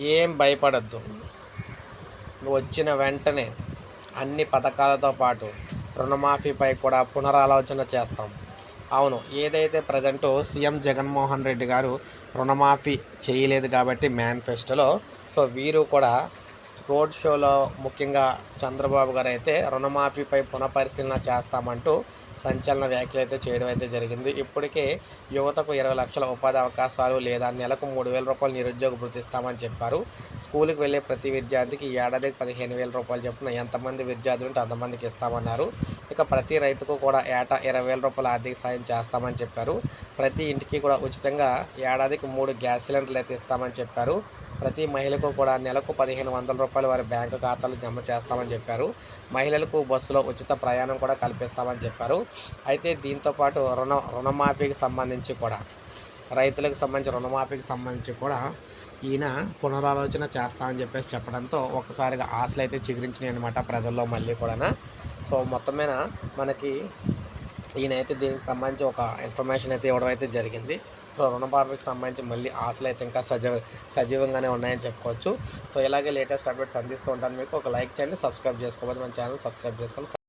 ఏం భయపడద్దు. నువ్వు వచ్చిన వెంటనే అన్ని పథకాలతో పాటు రుణమాఫీపై కూడా పునరాలోచన చేస్తాం. అవును ఏదైతే ప్రజెంట్ సీఎం జగన్మోహన్ రెడ్డి గారు రుణమాఫీ చేయలేదు కాబట్టి మేనిఫెస్టోలో సో వీరు కూడా రోడ్ షోలో ముఖ్యంగా చంద్రబాబు గారు అయితే రుణమాఫీపై పునఃపరిశీలన చేస్తామంటూ సంచలన వ్యాఖ్యలు అయితే చేయడం అయితే జరిగింది. ఇప్పటికే యువతకు ఇరవై లక్షల ఉపాధి అవకాశాలు లేదా నెలకు మూడు వేల రూపాయలు నిరుద్యోగ గుర్తిస్తామని చెప్పారు. స్కూల్కి వెళ్ళే ప్రతి విద్యార్థికి ఏడాదికి పదిహేను వేల రూపాయలు చొప్పున ఎంతమంది విద్యార్థులు ఉంటే అంతమందికి ఇస్తామన్నారు. ఇక ప్రతి రైతుకు కూడా ఏటా ఇరవై వేల రూపాయల ఆర్థిక సాయం చేస్తామని చెప్పారు. ప్రతి ఇంటికి కూడా ఉచితంగా ఏడాదికి మూడు గ్యాస్ సిలిండర్లు అయితే ఇస్తామని చెప్పారు. ప్రతి మహిళకు కూడా నెలకు పదిహేను వందల రూపాయలు వారి బ్యాంకు ఖాతాలు జమ చేస్తామని చెప్పారు. మహిళలకు బస్సులో ఉచిత ప్రయాణం కూడా కల్పిస్తామని చెప్పారు. అయితే దీంతోపాటు రుణ రుణమాఫీకి సంబంధించి కూడా రైతులకు సంబంధించి రుణమాఫీకి సంబంధించి కూడా ఈయన పునరాలోచన చేస్తామని చెప్పేసి చెప్పడంతో ఒక్కసారిగా ఆశలు అయితే చిగురించినాయి అనమాట ప్రజల్లో మళ్ళీ కూడా సో మొత్తం మీద మనకి ఈయన అయితే దీనికి సంబంధించి ఒక ఇన్ఫర్మేషన్ అయితే ఇవ్వడం అయితే జరిగింది. సో రుణమాఫీకి సంబంధించి మళ్ళీ ఆశలు అయితే ఇంకా సజీవ సజీవంగానే ఉన్నాయని చెప్పుకోవచ్చు. సో ఇలాగే లేటెస్ట్ అప్డేట్స్ అందిస్తూ ఉంటాను మీకు. ఒక లైక్ చేయండి సబ్స్క్రైబ్ చేసుకోవాలి మన ఛానల్ సబ్స్క్రైబ్ చేసుకోండి